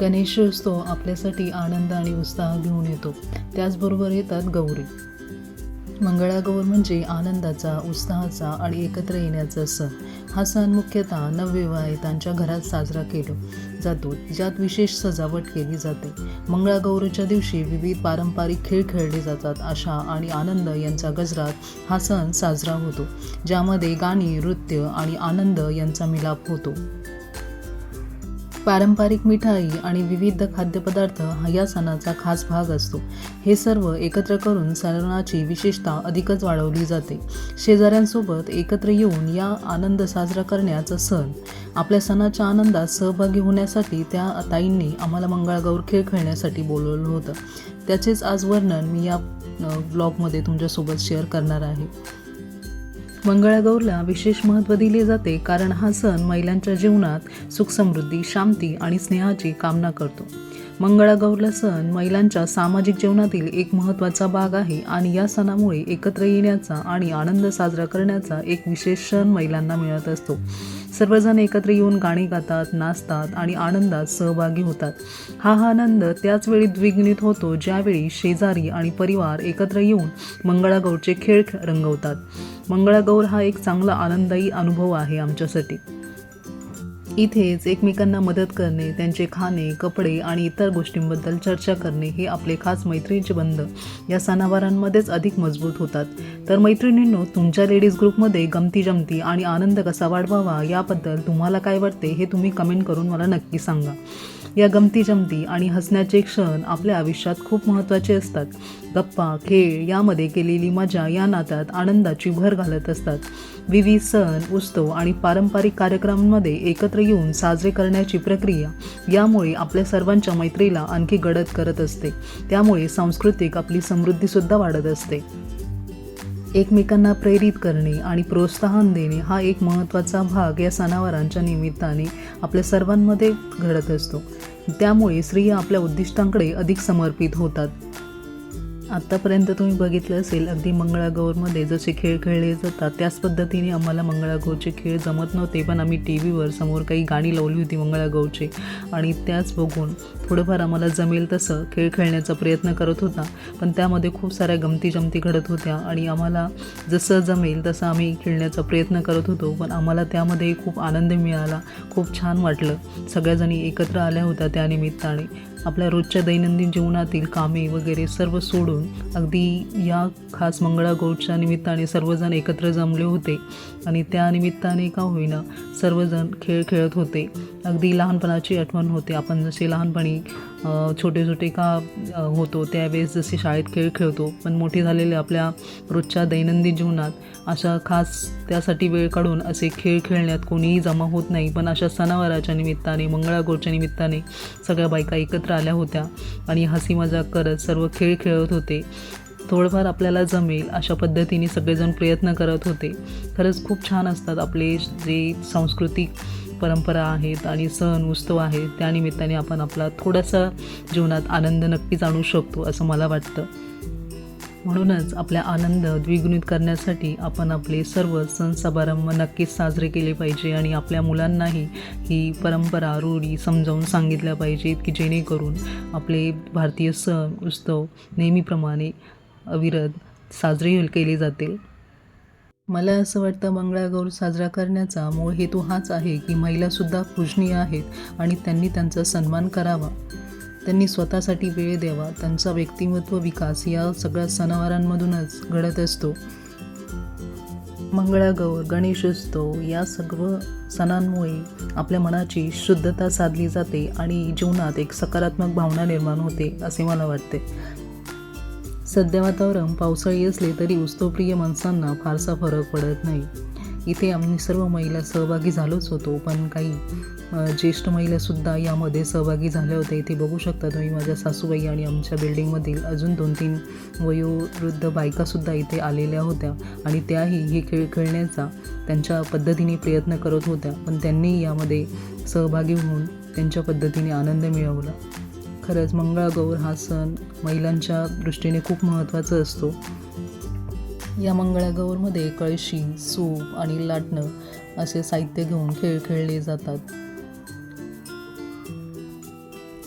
गणेशोत्सव आपल्यासाठी आनंद आणि उत्साह घेऊन येतो. त्याचबरोबर येतात गौरी. मंगळागौर म्हणजे आनंदाचा उत्साहाचा आणि एकत्र येण्याचा सण. हा सण मुख्यतः नवविवाहितांच्या घरात साजरा केला जातो ज्यात विशेष सजावट केली जाते. मंगळागौरीच्या दिवशी विविध पारंपरिक खेळ खेळले जातात आशा आणि आनंद यांचा गजरात हा सण साजरा होतो ज्यामध्ये गाणी नृत्य आणि आनंद यांचा मिलाप होतो. पारंपरिक मिठाई आणि विविध खाद्यपदार्थ हा या सणाचा खास भाग असतो. हे सर्व एकत्र करून सणाची विशेषता अधिकच वाढवली जाते. शेजाऱ्यांसोबत एकत्र येऊन या आनंद साजरा करण्याचा सण आपल्या सणाच्या आनंदात सहभागी होण्यासाठी त्या ताईंनी आम्हाला मंगळागौर खेळ खेळण्यासाठी बोलवलं होतं. त्याचेच आज वर्णन मी या ब्लॉगमध्ये तुमच्यासोबत शेअर करणार आहे. मंगळागौरला विशेष महत्त्व दिले जाते कारण हा सण महिलांच्या जीवनात सुखसमृद्धी शांती आणि स्नेहाची कामना करतो. मंगळागौरला सण महिलांच्या सामाजिक जीवनातील एक महत्त्वाचा भाग आहे आणि या सणामुळे एकत्र येण्याचा आणि आनंद साजरा करण्याचा एक विशेष सण महिलांना मिळत असतो. सर्वजण एकत्र येऊन गाणी गातात नाचतात आणि आनंदात सहभागी होतात. हा हा आनंद त्याच वेळी द्विगुणित होतो ज्यावेळी शेजारी आणि परिवार एकत्र येऊन मंगळागौरचे खेळ रंगवतात. मंगळागौर हा एक चांगला आनंददायी अनुभव आहे आमच्यासाठी. इथेच एकमेकांना मदत करणे त्यांचे खाणे कपडे आणि इतर गोष्टींबद्दल चर्चा करणे हे आपले खास मैत्रीचे बंध. या सणावारांमध्येच अधिक मजबूत होतात. तर मैत्रिणींनो तुमच्या लेडीज ग्रुपमध्ये गमती जमती आणि आनंद कसा वाढवावा याबद्दल तुम्हाला काय वाटते हे तुम्ही कमेंट करून मला नक्की सांगा. या गमती जमती आणि हसण्याचे क्षण आपल्या आयुष्यात खूप महत्त्वाचे असतात. गप्पा खेळ यामध्ये केलेली मजा या नात्यात आनंदाची भर घालत असतात. विविध सण उत्सव आणि पारंपरिक कार्यक्रमांमध्ये एकत्र येऊन साजरे करण्याची प्रक्रिया यामुळे आपल्या सर्वांच्या मैत्रीला आणखी गडद करत असते. त्यामुळे सांस्कृतिक आपली समृद्धीसुद्धा वाढत असते. एकमेकांना प्रेरित करणे आणि प्रोत्साहन देणे हा एक महत्त्वाचा भाग या सणावारांच्या निमित्ताने आपल्या सर्वांमध्ये घडत असतो. त्यामुळे स्त्रिया आपल्या उद्दिष्टांकडे अधिक समर्पित होतात. आत्तापर्यंत तुम्ही बघितलं असेल अगदी मंगळागौरमध्ये जसे खेळ खेळले जातात त्याच पद्धतीने आम्हाला मंगळागौरचे खेळ जमत नव्हते पण आम्ही टी व्हीवर समोर काही गाणी लावली होती मंगळागौरची. आणि त्याच बघून थोडंफार आम्हाला जमेल तसं खेळ खेळण्याचा प्रयत्न करत होता पण त्यामध्ये खूप साऱ्या गमती जमती घडत होत्या. आणि आम्हाला जसं जमेल तसं आम्ही खेळण्याचा प्रयत्न करत होतो पण आम्हाला त्यामध्ये खूप आनंद मिळाला. खूप छान वाटलं. सगळ्याजणी एकत्र आल्या होत्या त्यानिमित्ताने. आपल्या रोजच्या दैनंदिन जीवनातील कामे वगैरे सर्व सोडून अगदी या खास मंगळागौरच्या निमित्ताने सर्वजण एकत्र जमले होते. आणि त्यानिमित्ताने का होईना सर्वजण खेळ खेळत होते. अगदी लहानपणाची आठवण होते. आपण जसे लहानपणी छोटे छोटे का होतो त्यावेळेस जसे शाळेत खेळ खेळतो. पण मोठे झालेले आपल्या रोजच्या दैनंदिन जीवनात अशा खास त्यासाठी वेळ काढून असे खेळ खेळण्यात कोणीही जमा होत नाही. पण अशा सणावाराच्या निमित्ताने मंगळागौरच्या निमित्ताने सगळ्या बायका एकत्र आल्या होत्या आणि हसी मजाक करत सर्व खेळ खेळत होते. थोडंफार आपल्याला जमेल अशा पद्धतीने सगळेजण प्रयत्न करत होते. खरंच खूप छान असतात आपले जे सांस्कृतिक परंपरा आहेत आणि सण उत्सव आहेत त्यानिमित्ताने आपण आपला थोडासा जीवनात आनंद नक्कीच आणू शकतो असं मला वाटतं. म्हणूनच आपल्या आनंद द्विगुणित करण्यासाठी आपण आपले सर्व सण समारंभ नक्कीच साजरे केले पाहिजे आणि आपल्या मुलांनाही ही परंपरा रूढी समजावून सांगितल्या पाहिजेत की जेणेकरून आपले भारतीय सण उत्सव नेहमीप्रमाणे अविरत साजरी केली जातील मला असं वाटतं मंगळागौर साजरा करण्याचा मूळ हेतू हाच आहे की महिलासुद्धा पूजनीय आहेत आणि त्यांनी त्यांचा सन्मान करावा. त्यांनी स्वतःसाठी वेळ द्यावा. त्यांचा व्यक्तिमत्व विकास या सगळ्या सणावारांमधूनच घडत असतो. मंगळागौर गणेशोत्सव या सर्व सणांमुळे आपल्या मनाची शुद्धता साधली जाते आणि जीवनात एक सकारात्मक भावना निर्माण होते असे मला वाटते. सध्या वातावरण पावसाळी असले तरी उत्सवप्रिय माणसांना फारसा फरक पडत नाही. इथे आम्ही सर्व महिला सहभागी झालोच होतो पण काही ज्येष्ठ महिलासुद्धा यामध्ये सहभागी झाल्या होत्या. इथे बघू शकता तुम्ही माझ्या सासूबाई आणि आमच्या बिल्डिंगमधील अजून दोन तीन वयोवृद्ध बायकासुद्धा इथे आलेल्या होत्या आणि त्याही हे खेळ खेळण्याचा त्यांच्या पद्धतीने प्रयत्न करत होत्या. पण त्यांनी यामध्ये सहभागी होऊन त्यांच्या पद्धतीने आनंद मिळवला. खरंच मंगळागौर हा सण महिलांच्या दृष्टीने खूप महत्त्वाचा असतो. या मंगळागौरमध्ये कळशी सूप आणि लाटणं असे साहित्य घेऊन खेळ खेळले जातात.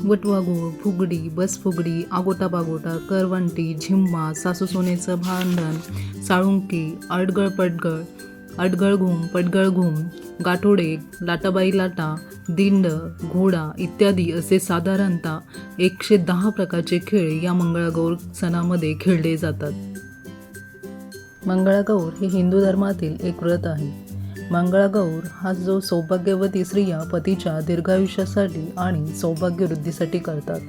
वटवाघूळ फुगडी बसफुगडी आगोटा बागोटा करवंटी झिम्मा सासू सोनेचं भांडण साळुंकी अडगळ पडगळ अडगळ घुम पडगळ घुम गाठोडे लाटाबाई लाटा दिंड घोडा इत्यादी असे साधारणतः एकशे दहा प्रकारचे खेळ या मंगळागौर सणामध्ये खेळले जातात. मंगळागौर हे हिंदू धर्मातील एक व्रत आहे. मंगळागौर हा जो सौभाग्यवती स्त्रिया पतीच्या दीर्घायुष्यासाठी आणि सौभाग्यवृद्धीसाठी करतात.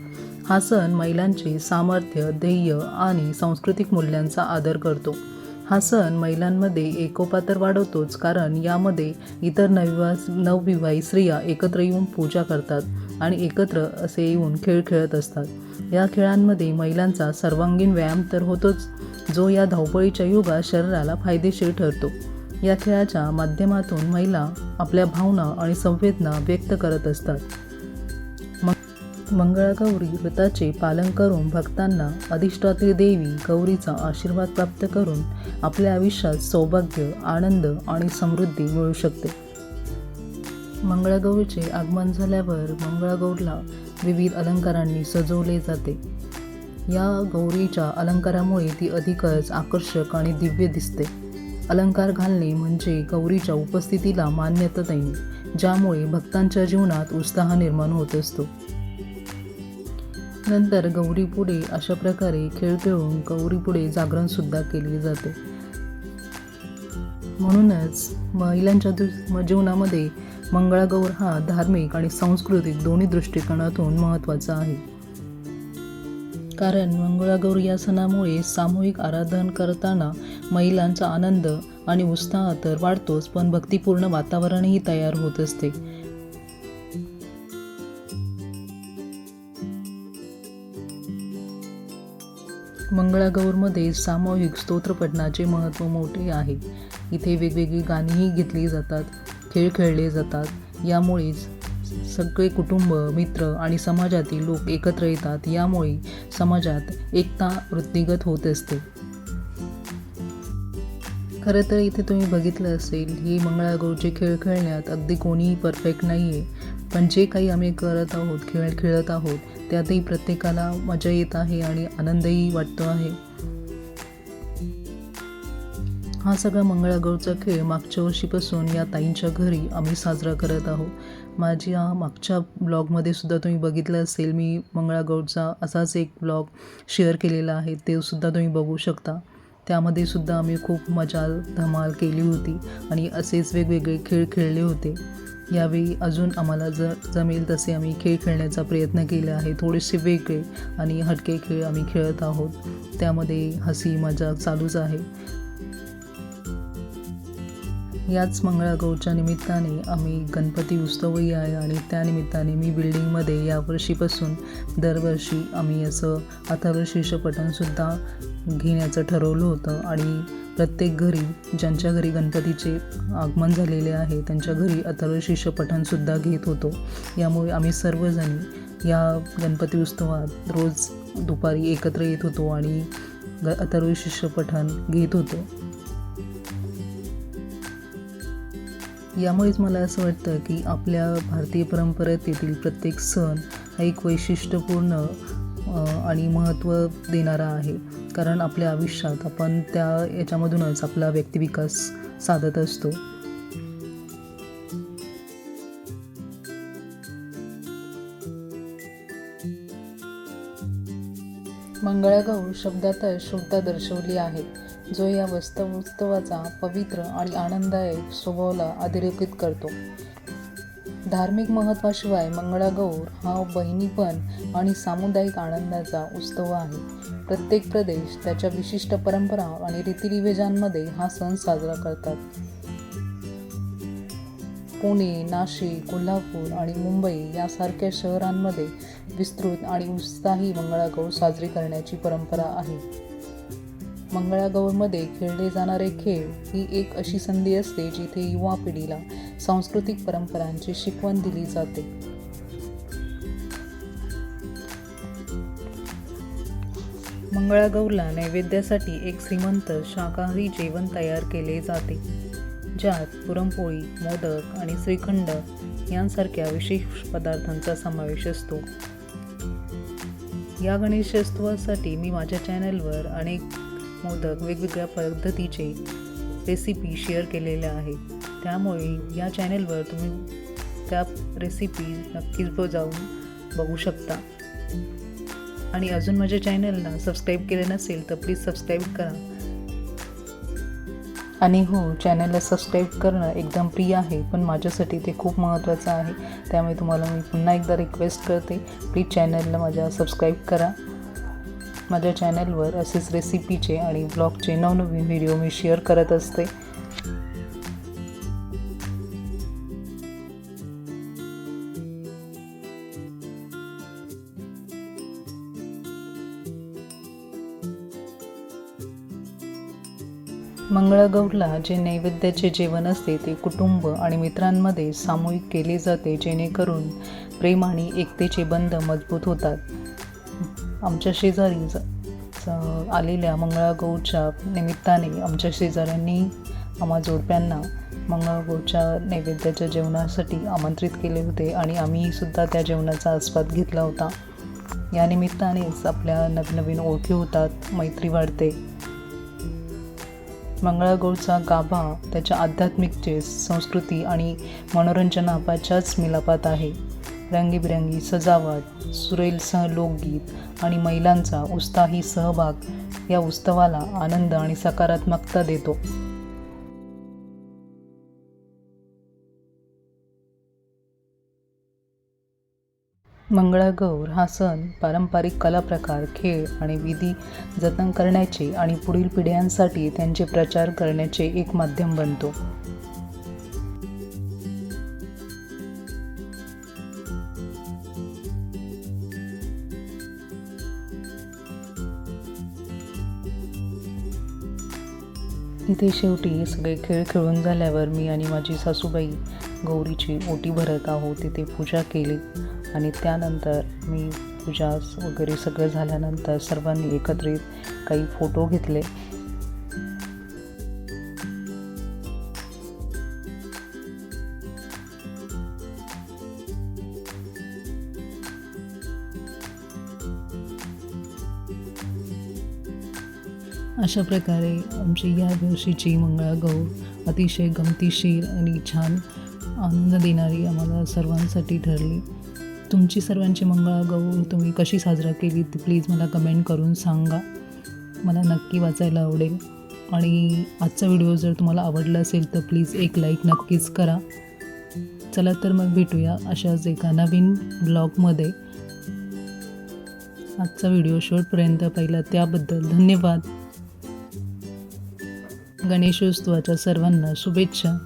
हा सण महिलांचे सामर्थ्य ध्येय आणि सांस्कृतिक मूल्यांचा आदर करतो. हा सण महिलांमध्ये एकोपा तर वाढवतोच कारण यामध्ये इतर नवविवा नवविवाहित स्त्रिया एकत्र येऊन पूजा करतात आणि एकत्र असे येऊन खेळ खेळत असतात. या खेळांमध्ये महिलांचा सर्वांगीण व्यायाम तर होतोच जो या धावपळीच्या युगात शरीराला फायदेशीर ठरतो. या खेळाच्या माध्यमातून महिला आपल्या भावना आणि संवेदना व्यक्त करत असतात. मंगळागौरी व्रताचे पालन करून भक्तांना अधिष्ठात्री देवी गौरीचा आशीर्वाद प्राप्त करून आपल्या आयुष्यात सौभाग्य आनंद आणि समृद्धी मिळू शकते. मंगळागौरीचे आगमन झाल्यावर मंगळागौरला विविध अलंकारांनी सजवले जाते. या गौरीच्या अलंकारामुळे ती अधिकच आकर्षक आणि दिव्य दिसते. अलंकार घालणे म्हणजे गौरीच्या उपस्थितीला मान्यता देणे ज्यामुळे भक्तांच्या जीवनात उत्साह निर्माण होत असतो. नंतर गौरीपुढे अशा प्रकारे खेळ खेळून गौरीपुढे जागरणसुद्धा केले जाते. म्हणूनच महिलांच्या दु- जीवनामध्ये मंगळागौर हा धार्मिक आणि सांस्कृतिक दोन्ही दृष्टिकोनातून महत्त्वाचा आहे. कारण मंगळागौर या सणामुळे सामूहिक आराधन करताना महिलांचा आनंद आणि उत्साह तर वाढतोच पण भक्तिपूर्ण वातावरणही तयार होत असते. मंगळागौरमध्ये सामूहिक स्तोत्रपठणाचे महत्त्व मोठे आहे. इथे वेगवेगळी गाणीही घेतली जातात खेळ खेळले जातात. यामुळेच सगळे कुटुंब मित्र आणि समाजातील लोक एकत्र येतात. यामुळे समाजात एकता वृत्तीगत होत असते. खरं तर इथे तुम्ही बघितलं असेल ही मंगळागौरचे खेळ खेळण्यात अगदी कोणीही परफेक्ट नाही आहे पण जे काही आम्ही करत आहोत खेळ खेळत आहोत त्यातही प्रत्येकाला मजा येत आहे आणि आनंदही वाटतो आहे. हा सगळा मंगळागौरचा खेळ मागच्या वर्षीपासून या ताईंच्या घरी आम्ही साजरा करत आहोत. माझ्या मागच्या ब्लॉगमध्ये सुद्धा तुम्ही बघितलं असेल मी मंगळागौरचा असाच एक ब्लॉग शेअर केलेला आहे ते सुद्धा तुम्ही बघू शकता. त्यामध्ये सुद्धा आम्ही खूप मजा धमाल केली होती आणि असेच वेगवेगळे खेळ खेळले होते. यावेळी अजून आम्हाला ज जमेल तसे आम्ही खेळ खेळण्याचा प्रयत्न केला आहे. थोडेसे वेगळे आणि हटके खेळ आम्ही खेळत आहोत. त्यामध्ये हसी मजा चालूच आहे. याच मंगळागौरच्या निमित्ताने आम्ही गणपती उत्सवही आहे आणि त्या निमित्ताने मी बिल्डिंगमध्ये यावर्षीपासून दरवर्षी आम्ही असं अथर्व शीर्षपठणसुद्धा घेण्याचं ठरवलं होतं आणि प्रत्येक घरी ज्यांच्या घरी गणपतीचे आगमन झालेले आहे त्यांच्या घरी अथर्व पठणसुद्धा घेत होतो. यामुळे आम्ही सर्वजणी या गणपती उत्सवात रोज दुपारी एकत्र येत होतो आणि ग अथर्व पठण घेत होतो. यामुळेच मला असं वाटतं की आपल्या भारतीय परंपरेत येथील प्रत्येक सण हा एक वैशिष्ट्यपूर्ण आणि महत्त्व देणारा आहे. कारण आपल्या आयुष्यात आपण त्या याच्यामधूनच आपला व्यक्तिविकास साधत असतो. मंगळागौर शब्दातच शुभता दर्शवली आहे. जो या वस्तव उत्सवाचा पवित्र आणि आनंददायक स्वभावाला अधोरेखित करतो. धार्मिक महत्त्वाशिवाय मंगळागौर हा बहिणीपण आणि सामुदायिक आनंदाचा उत्सव आहे. प्रत्येक प्रदेश त्याच्या विशिष्ट परंपरा आणि रीतिरिवेजांमध्ये हा सण साजरा करतात. पुणे नाशिक कोल्हापूर आणि मुंबई यासारख्या शहरांमध्ये विस्तृत आणि उत्साही मंगळागौर साजरी करण्याची परंपरा आहे. मंगळागौरमध्ये खेळले जाणारे खेळ ही एक अशी संधी असते जिथे युवा पिढीला सांस्कृतिक परंपरांची शिकवण दिली जाते. मंगळागौरला नैवेद्यासाठी एक श्रीमंत शाकाहारी जेवण तयार केले जाते ज्यात पुरणपोळी मोदक आणि श्रीखंड यांसारख्या विशेष पदार्थांचा समावेश असतो. या गणेशोत्सवासाठी मी माझ्या चॅनलवर अनेक मोदक वेगवेगळ्या पद्धतीचे रेसिपी शेअर केलेल्या आहेत. त्यामुळे या चॅनलवर तुम्ही त्या रेसिपी नक्कीच ब- जाऊन बघू शकता. आणि अजून माझ्या चॅनलला सबस्क्राईब केले नसेल तर प्लीज सबस्क्राईब करा. आणि हो चॅनलला सबस्क्राईब करणं एकदम प्रिय आहे पण माझ्यासाठी ते खूप महत्त्वाचं आहे. त्यामुळे तुम्हाला मी पुन्हा एकदा रिक्वेस्ट करते प्लीज चॅनलला माझ्या सबस्क्राईब करा. माझ्या चॅनलवर असेच रेसिपीचे आणि ब्लॉगचे नवनवीन व्हिडिओ मी शेअर करत असते. मंगळागौरला जे नैवेद्याचे जेवण असते ते कुटुंब आणि मित्रांमध्ये सामूहिक केले जाते जेणेकरून प्रेम आणि एकतेचे बंध मजबूत होतात. आमच्या शेजारी आलेल्या मंगळागौरच्या निमित्ताने आमच्या शेजाऱ्यांनी आम्हा जोडप्यांना मंगळागौरच्या नैवेद्याच्या जेवणासाठी आमंत्रित केले होते आणि आम्हीसुद्धा त्या जेवणाचा आस्वाद घेतला होता. या निमित्तानेच आपल्या नवनवीन ओळखी होतात मैत्री वाढते. मंगळागौरचा गाभा त्याच्या आध्यात्मिकते संस्कृती आणि मनोरंजनापाच्याच मिलापात आहे. रंगीबिरंगी सजावट सुरेलसह लोकगीत आणि महिलांचा उत्साही सहभाग या उत्सवाला आनंद आणि सकारात्मकता देतो. मंगळागौर हा सण पारंपरिक कलाप्रकार खेळ आणि विधी जतन करण्याचे आणि पुढील पिढ्यांसाठी त्यांचे प्रचार करण्याचे एक माध्यम बनतो. इथे शेवटी सगळे खेळ खेळून झाल्यावर मी आणि माझी सासूबाई गौरीची ओटी भरत आहोत. तिथे पूजा केली. आणि त्यानंतर मी पूजा वगैरे सगळं झाल्यानंतर सर्वांनी एकत्रित काही फोटो घेतले. अशा प्रकारे आमची या दिवशीची मंगळागौर अतिशय गमतीशीर आणि छान आनंद देणारी आम्हाला सर्वांसाठी ठरली. तुमची सर्वांची मंगळागौर तुम्ही कशी साजरा केली ती प्लीज मला कमेंट करून सांगा. मला नक्की वाचायला आवडेल. आणि आजचा व्हिडिओ जर तुम्हाला आवडला असेल तर प्लीज एक लाईक नक्कीच करा. चला तर मग भेटूया अशाच एका नवीन ब्लॉगमध्ये आजचा व्हिडिओ शेवटपर्यंत पाहिला त्याबद्दल धन्यवाद. गणेशोत्सवाच्या सर्वांना शुभेच्छा.